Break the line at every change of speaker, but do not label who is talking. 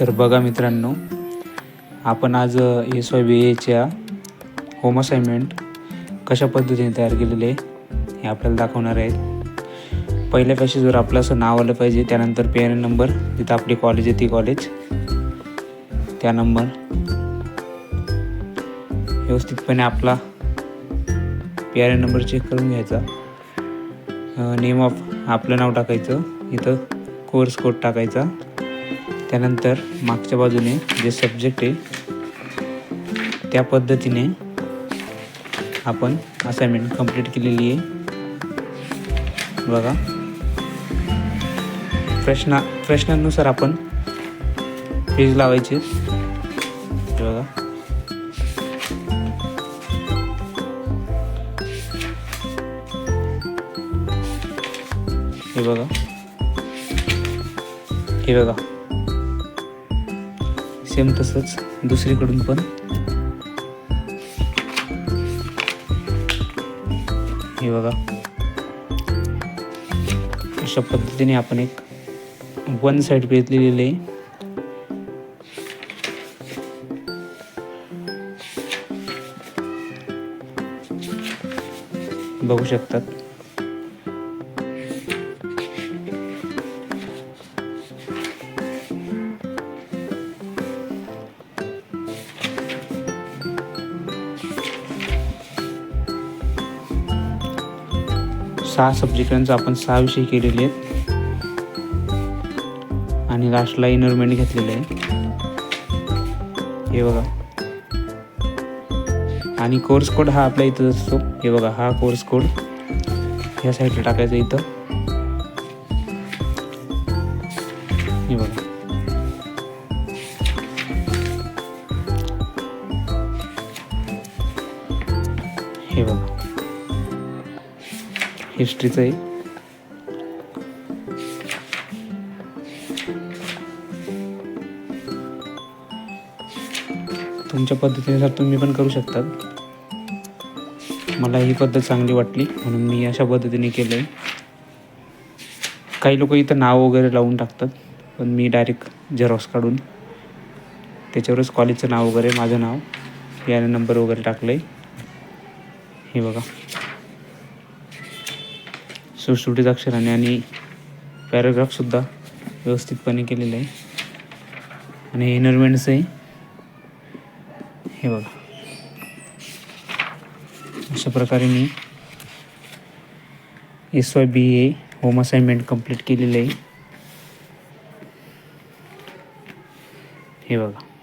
तर बघा मित्रांनो आपण आज एस वाय बी एच्या होम असाइनमेंट कशा पद्धतीने तयार केलेले हे आपल्याला दाखवणार आहेत. पहिल्या पॅसेजवर आपलं असं नाव आलं पाहिजे त्यानंतर पी एन नंबर जिथं आपली कॉलेज आहे ती कॉलेज त्या नंबर व्यवस्थितपणे आपला P R N number check करून घ्यायचा. नेम ऑफ आपलं नाव टाकायचं इथं कोर्स कोड टाकायचा. त्यानंतर मागच्या बाजूने जे सब्जेक्ट आहे त्या पद्धतीने आपण असाइनमेंट कंप्लीट केलेली आहे. बघा. प्रश्ना प्रश्नांनुसार आपण पेज लावायचे. बघा. हे बघा. हे बघा. सेम तसंच दुसरीकडून पण. हे बघा. अशा पद्धतीने आपण एक वन साईड पेज लिहिलेलं आहे. बघू शकतात. सहा सब्जेक्टांचं आपण सहा विषय केलेले आहेत. आणि लास्टला इनरमेंट घेतलेले आहे. हे बघा. आणि कोर्स कोड हा आपल्या इथं असतो. हे बघा हा कोर्स कोड ह्या साईडला टाकायचा इथं. हे बघा. हे बघा. हिस्ट्रीचं आहे. तुमच्या पद्धतीनुसार तुम्ही पण करू शकता मला ही पद्धत चांगली वाटली म्हणून मी अशा पद्धतीने केलं आहे काही लोक इथं नाव वगैरे लावून टाकतात पण मी डायरेक्ट झेरॉक्स काढून त्याच्यावरच कॉलेजचं नाव वगैरे माझं नाव याने नंबर वगैरे टाकलं आहे हे बघा. सुटसुटीत अक्षराने आणि पॅराग्राफसुद्धा व्यवस्थितपणे केलेलं आहे. आणि इनरमेंट्स आहे. हे बघा. अशा प्रकारे मी S Y B A home assignment complete केलेलं आहे. हे बघा.